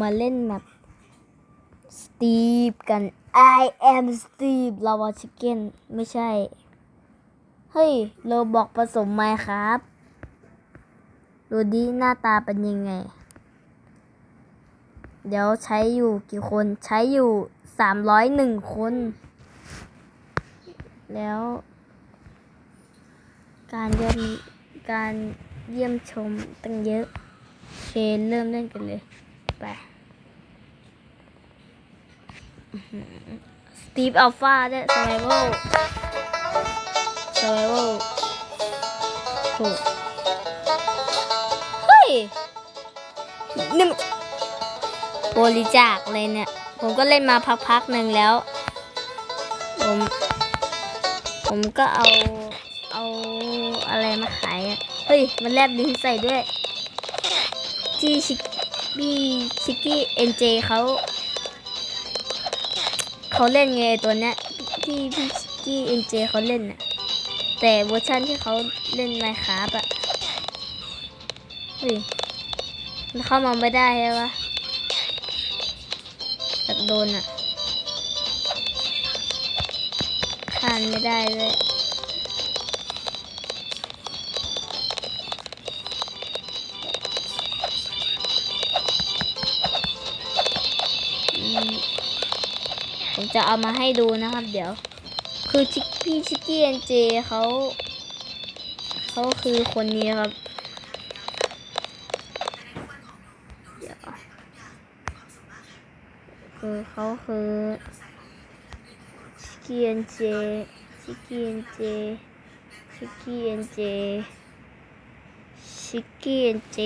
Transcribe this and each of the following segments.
มาเล่นแบบสตีฟกัน I am Steve Lava Chicken ไม่ใช่ เฮ้ยโรบอกผสมไมครับดูดิหน้าตาเป็นยังไง เดี๋ยวใช้อยู่กี่คนใช้อยู่สามร้อยหนึ่งคน แล้ว การเยี่ยมการเยี่ยมชมตั้งเยอะ เคเริ่มเล่นกันเลย ไป สตีฟอัลฟาได้ survival survival ถูกเฮ้ยนี่บริจาคเลยเนี่ย ผมก็เล่นมาพักๆหนึ่งแล้ว ผม ผมก็เอา เอาอะไรมาขายอะ เฮ้ย มันแลบลิ้นใส่ด้วยที่ชิคบี้ชิคกี้เอ็นเจเขา เขาเล่นไงตัวเนี้ยที่พี่กี้เอ็นเจเขาเล่นน่ะแต่เวอร์ชันที่เขาเล่นไมค์ครับอะเฮ้ยมันเข้ามาไม่ได้ใช่ปะแบบโดนอะผ่านไม่ได้เลย จะเอามาให้ดูนะครับ เดี๋ยว คือชิคพี่ชิคกี้เอ็นเจเขาเขาคือคนนี้ครับเดี๋ยวคือเขาคือชิคกี้เอ็นเจชิคกี้เอ็นเจชิคกี้เอ็นเจชิคกี้เอ็นเจ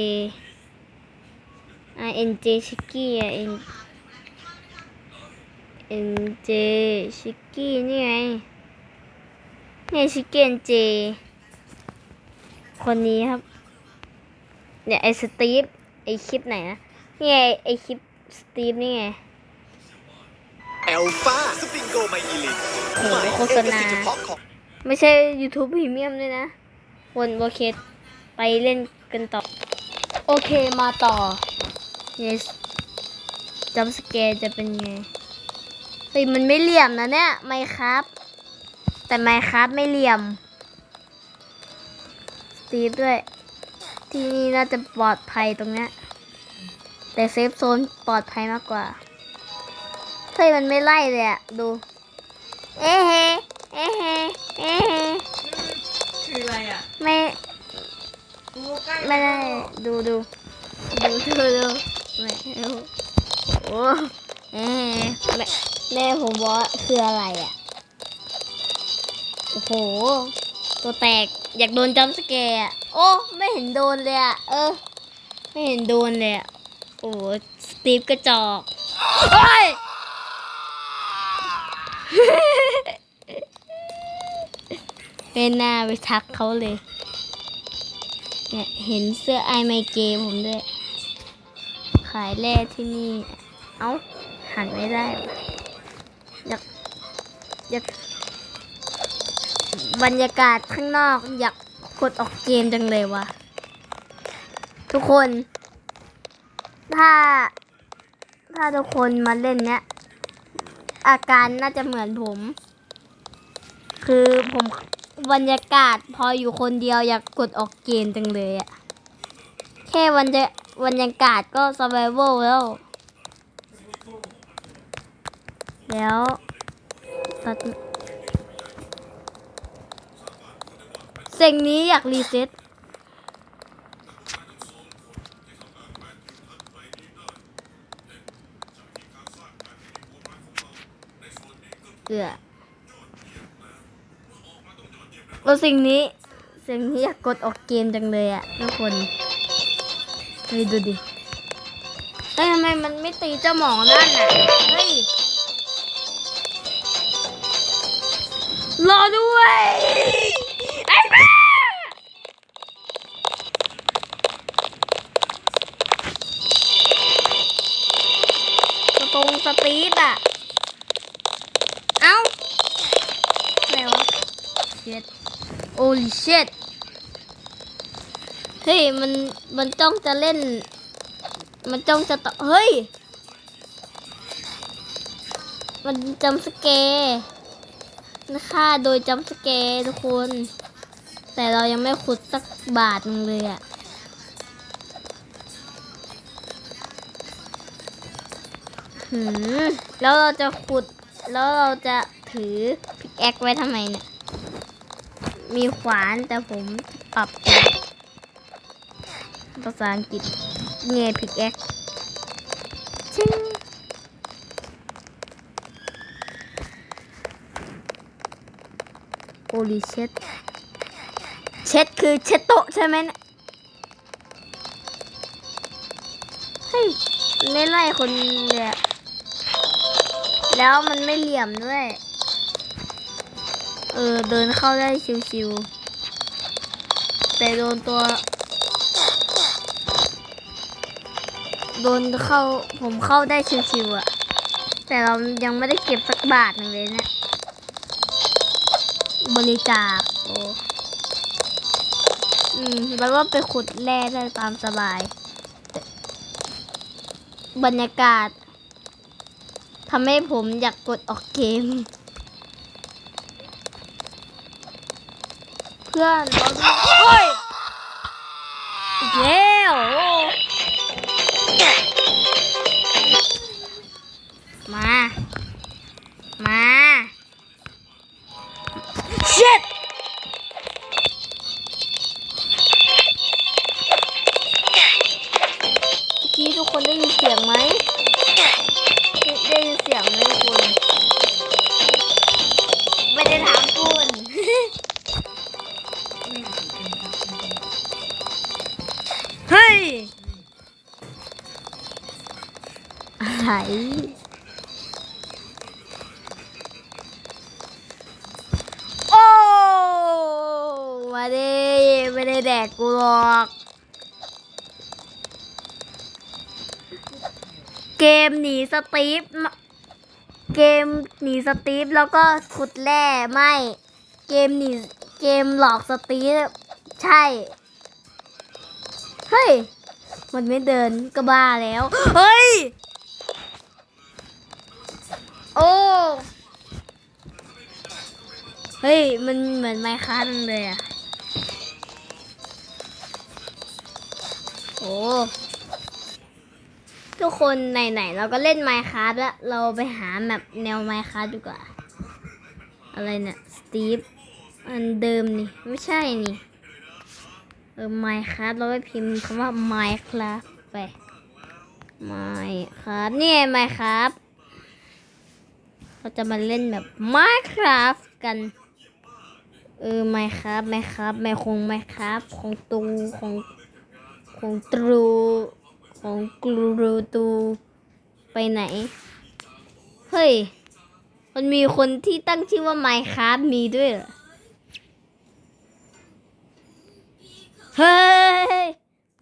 อ่าเอ็นเจชิคกี้อะเอ็น เอ็นเจชิกกี้นี่ไงเนี่ยชิกเก้นเจคนนี้ครับ เนี่ยไอสตีฟไอคลิปไหนนะนี่ไงไอคลิปสตีฟนี่ไงเอลฟาสปริงโกไมอิลินโอ้โหโฆษณาเฉพาะของไม่ใช่ YouTube Premium ด้วยนะวนโอเคไปเล่นกันต่อ โอเคมาต่อ yes จัมสเกร์จะเป็นไงเฮ้ยมันไม่เหลี่ยมนะเนี่ยไมครับ แต่ไมครับไม่เหลี่ยมสตีฟด้วย ที่นี่น่าจะปลอดภัยตรงเนี้ยแต่เซฟโซนปลอดภัยมากกว่าเฮ้ยมันไม่ไล่เลยอะดู เอ๊ะเฮเอ๊ะเฮเอ๊ะเฮคืออะไรอะไม่ดูใกล้ไม่ได้ดูดูดูดูดูไม่ดูโอ้เอ๊ะแม่ แม่ผมบอกว่าคืออะไรอะ โอ้โห ตัวแตกอยากโดนจัมสแกร์อะโอ้ ไม่เห็นโดนเลยอะ เออ ไม่เห็นโดนเลยอะ โอ้สตีฟกระจอกเฮ้ยเป็นหน้าไปทักเขาเลย เนี่ยเห็นเสื้อไอไมเกผมด้วย ขายแร่ที่นี่ เอ้า หันไม่ได้ อยากบรรยากาศข้างนอกอยากกดออกเกมจังเลยวะทุกคน ถ้า ถ้าทุกคนมาเล่นเนี้ยอาการน่าจะเหมือนผม คือผมบรรยากาศพออยู่คนเดียวอยากกดออกเกมจังเลยอะแค่บรรยาบรรยากาศก็ survival แล้ว แล้ว ตัดเสิ่งนี้อยากรีเซ็ตเอือโอ้สิ่งนี้สิ่งนี้อยากกดออกเกมจังเลยอะทุกคนเฮ้ยดูดิเฮ้ยทำไมมันไม่ตีเจ้าหมอนั่นน่ะเฮ้ย รอด้วยไอ้บ้าสตรงสตีดอะ เอ้าอะไรวะ shit holy shit เฮ้ย มัน มันจ้องจะเล่น มันจ้องจะต่อเฮ้ย มันจำสเกร์ ฆ่าโดยจำสเกร์ทุกคน แต่เรายังไม่ขุดสักบาทหนึงเลยอะหืมแล้วเราจะขุด แล้วเราจะถือพิกแอคไว้ทำไมเนี่ย มีขวานแต่ผมปรับภาษาอังกฤษเงยพิกแอคชิง โอลิเช็ด เช็ดคือเช็ดโต๊ะใช่ไหมเนะเฮ้ยไม่ไล่คนเลยแล้วมันไม่เหลี่ยมด้วย เออ เดินเข้าได้ชิวๆ แต่โดนตัว โดนเข้า ผมเข้าได้ชิวๆอะแต่เรายังไม่ได้เก็บสักบาทหนึ่งเลยเนะี่ย บริจาคโอ้อืมแปลว่าไปขุดแร่ได้ตามสบาย บรรยากาศทำให้ผมอยากกดออกเกม เพื่อนเราดูโอ้ยอีกแล้วโอ้มา มา shit เมื่อกี้ทุกคนได้ยินเสียงไหมได้ได้ยินเสียงไหมทุกคนไม่ได้ถามคุณเฮ้ ได้แดกกูหรอก เกมหนีสตีฟเกมหนีสตีฟแล้วก็ขุดแร่ไม่ เกมหนีเกมหลอกสตีฟใช่ เฮ้ย มันไม่เดินก็บ้าแล้ว เฮ้ย โอ้เฮ้ย มันเหมือนไมค์ค้าจังเลยอะ โอ้ทุกคนไหนๆเราก็เล่นไมค์ค a f t แล้ว เราไปหาแบบแนวไมค์ค a f t ดีกว่า อะไรเนี่ยสตีฟอันเดิมนี่ ไม่ใช่นี่ เออ Minecraft เราไปพิมพ์คำว่า Minecraft ไป Minecraft นี่ไง Minecraft เราจะมาเล่นแบบ Minecraft กันเออ Minecraft Minecraft แม่คง Minecraft ของตูของ ของตรูของกรูตูไปไหน เฮ้ย มันมีคนที่ตั้งชื่อว่า Minecraft มีด้วยเหรอ เฮ้ย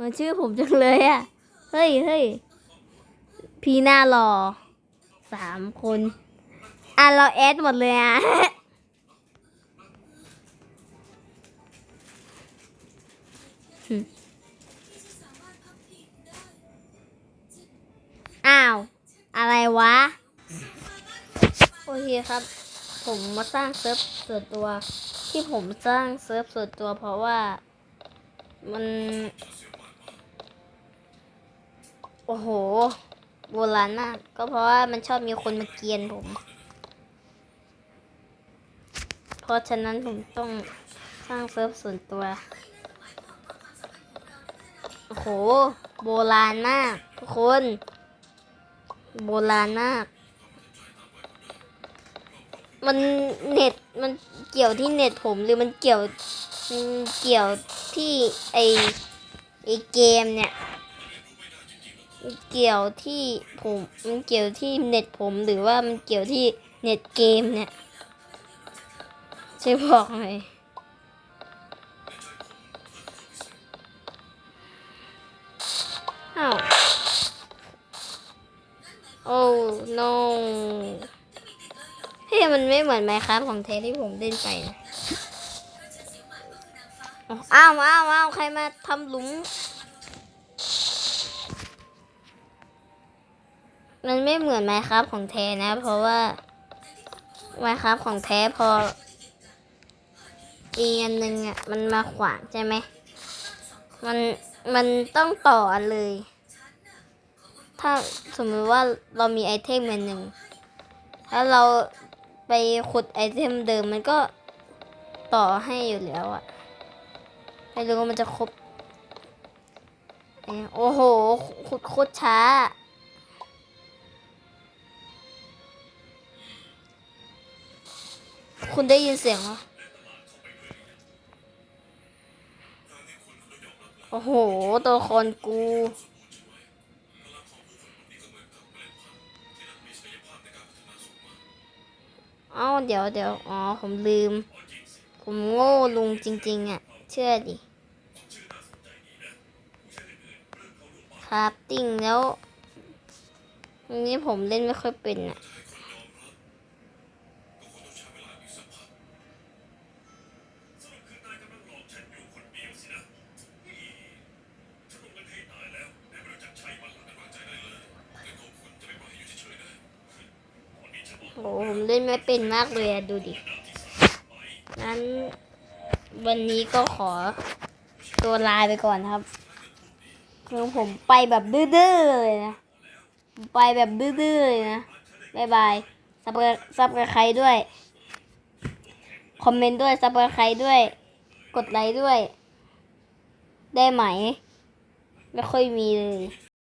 มือนชื่อผมจังเลยอะเฮ้ยเฮ้ยพี่หน้ารอสามคน อะ เราแอดหมดเลยอะอ้าว อะไรวะ โอเคครับ ผมมาสร้างเซิร์ฟส่วนตัว ที่ผมสร้างเซิร์ฟส่วนตัว เพราะว่ามัน โอ้โหโบราณมากก็เพราะว่ามันชอบมีคนมาเกียนผม เพราะฉะนั้นผมต้องสร้างเซิร์ฟส่วนตัว โอ้โห โบราณมาก ทุกคน โบราณมาก มันเน็ตมันเกี่ยวที่เน็ตผมหรือมันเกี่ยวเกี่ยวที่ไอไอเกมเนี่ยเกี่ยวที่ผมมันเกี่ยวที่เน็ตผมหรือว่ามันเกี่ยวที่เน็ตเกมเนี่ยช่วยบอกหน่อยอ้าว โอ้ no เฮ้ยมันไม่เหมือนไมค์ครับของเทที่ผมเล่นไปนะอ้าวอ้าวอ้าวใครมาทำหลุม มันไม่เหมือนไมครับของแทนะ เพราะว่าไว้ครับของแท้พออีกอันหนึ่งอะ มันมาขวางใช่ไหม มัน มันต้องต่อเลย ถ้าสมมติว่าเรามีไอเทมอันหนึ่งถ้าเราไปขุดไอเทมเดิมมันก็ต่อให้อยู่แล้วอะไม่รู้ว่ามันจะครบโอ้โหขุดโคตรช้า คุณได้ยินเสียงเหรอ โอ้โห ตัวครกู เดี๋ยวเดี๋ยวอ๋อ ผมลืม ผมโง่ลุงจริง ๆ อะ เชื่อดิ ครับ ติ่งแล้วอันนี้ผมเล่นไม่ค่อยเป็นอะ โอ้ผมเล่นไม่เป็นมากเลยอะดูดิ นั้น วันนี้ก็ขอตัวลาไปก่อนครับ คือผมไปแบบดื้อๆเลยนะไปแบบดื้อๆเลยนะบายบายซับซับกับใครด้วย คอมเมนต์ด้วยซับกับใครด้วย กดไลค์ด้วย ได้ไหม ไม่ค่อยมีเลย